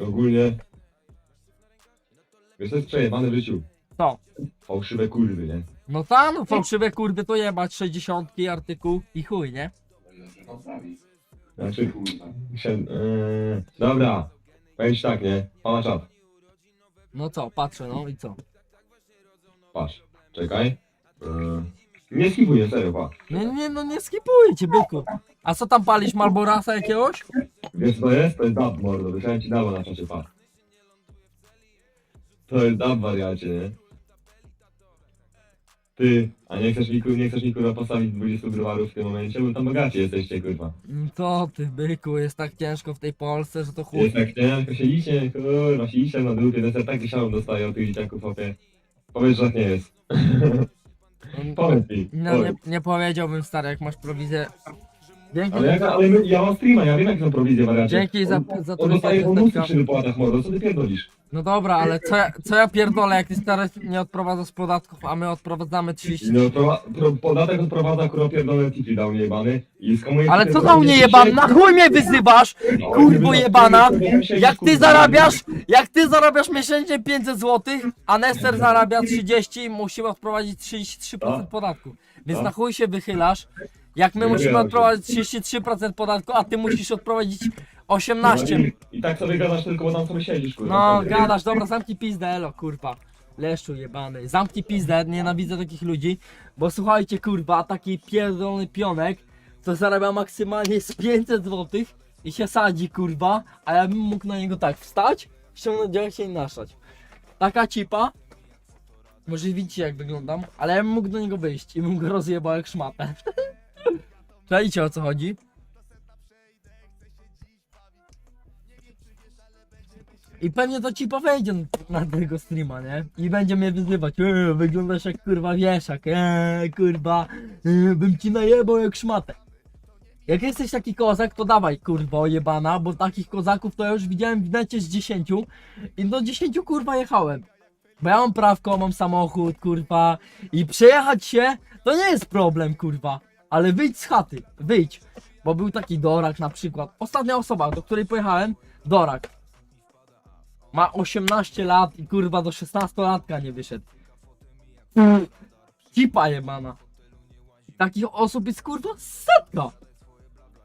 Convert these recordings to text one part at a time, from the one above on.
ogólnie... Wiesz co jest przejebane w życiu? Co? Fałszywe kurwy, nie? No ta, no fałszywe kurwy to jebać 60 artykuł i chuj, nie? Znaczy... Się, yy, dobra. Powiem ci tak, nie? Pana czat. No co, patrzę, no i co? Patrz. Czekaj. Yy, nie skipuję, serio, patrz. Nie, nie, no nie skipujcie, byku. A co tam palisz, Malborasa jakiegoś? Wiesz co to jest? To jest dub, mordo. Wysłałem ci dawa na czacie, patrz. To jest dub, wariacie, nie? Ty, a nie chcesz mi, kur- nie chcesz mi kurwa postawić 20 browarów w tym momencie? Bo tam bogaci jesteście, kurwa. Mm, To ty, byku, jest tak ciężko w tej Polsce, że to chuj. Jest tak ciężko, siedzicie, kurwa, siedzicie na dupie, ten taki szał dostaje od tych dzieciaków, opie. Powiedz, że tak nie jest. Mm, Powiedz mi, No nie, powiedz. nie powiedziałbym stary, jak masz prowizję. Dzięki, Ale, jak, ale my, ja mam streama, ja wiem jak są prowizje, wariacie. Dzięki za- On- za On to, dostaje że bonusy jesteś przy wypłatach, mordo, co ty pierdolisz? No dobra, ale co ja, co ja pierdolę, jak ty stary nie odprowadzasz podatków, a my odprowadzamy 30. No, pro, pro, podatek odprowadza, kurwa, pierdolone tipi dał niejebany i skamuje... Ale co za mnie jebam, na chuj mnie wyzywasz, kurwo jebana, jak ty zarabiasz, jak ty zarabiasz miesięcznie 500 zł, a Nester zarabia 30 i musimy odprowadzić 33% podatku. Więc No. na chuj się wychylasz, jak my musimy odprowadzić 33% podatku, a ty musisz odprowadzić 18. I, I tak sobie gadasz tylko, bo tam sobie siedzisz, kurwa. No, gadasz, dobra, zamknij pizdę, elo, kurwa. Leszczu jebany. Zamknij pizdę, nienawidzę takich ludzi, bo słuchajcie, kurwa, taki pierdolony pionek, to zarabia maksymalnie z 500 zł i się sadzi, kurwa, a ja bym mógł na niego tak wstać, ściągnąć działać się i naszać. Taka cipa, może widzicie jak wyglądam, ale ja bym mógł do niego wyjść i bym go rozjebał jak szmatę. Czajcie o co chodzi? I pewnie to ci wejdzie na tego streama, nie? I będzie mnie wyzywać. Eee, wyglądasz jak kurwa wieszak. Eee, kurwa. Eee, bym ci najebał jak szmatę. Jak jesteś taki kozak, to dawaj kurwa jebana, bo takich kozaków to ja już widziałem w necie z 10 i do 10 kurwa jechałem. Bo ja mam prawko, mam samochód, kurwa. I przejechać się to nie jest problem, kurwa. Ale wyjdź z chaty, wyjdź. Bo był taki Dorak na przykład. Ostatnia osoba, do której pojechałem, Dorak. Ma 18 lat i kurwa do 16 latka nie wyszedł. Cipa jebana. I takich osób jest kurwa setka.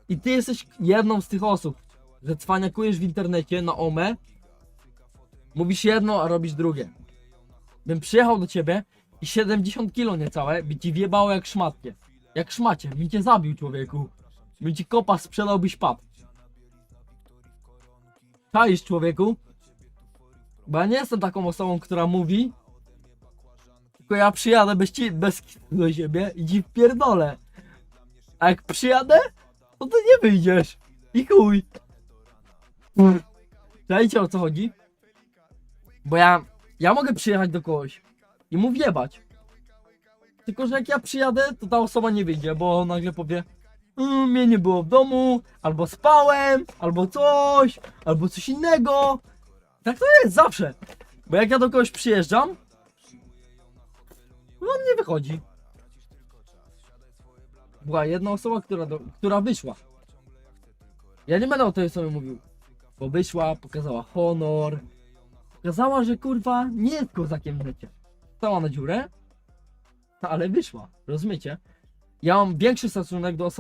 I ty jesteś jedną z tych osób, że cwaniakujesz w internecie na OME, mówisz jedno, a robisz drugie. Bym przyjechał do ciebie i 70 kilo niecałe by ci wjebało jak szmatkie. Jak szmacie, bym cię zabił człowieku. Bym ci kopa sprzedał, byś padł. Czaisz człowieku? Bo ja nie jestem taką osobą, która mówi. Tylko ja przyjadę bez, ci, bez do siebie i ci wpierdolę. A jak przyjadę, to ty nie wyjdziesz. I chuj. Czajcie o co chodzi? Bo ja, ja mogę przyjechać do kogoś i mu wjebać. Tylko, że jak ja przyjadę, to ta osoba nie wyjdzie, bo nagle powie "Mm, mnie nie było w domu, albo spałem, albo coś, albo coś innego. Tak to jest zawsze. Bo jak ja do kogoś przyjeżdżam, no on nie wychodzi. Była jedna osoba, która, do, która wyszła. Ja nie będę o tej osobie mówił. Bo wyszła, pokazała honor. Pokazała, że kurwa nie jest kozakiem w necie. Stała na dziurę, ale wyszła. Rozumiecie? Ja mam większy stosunek do osoby,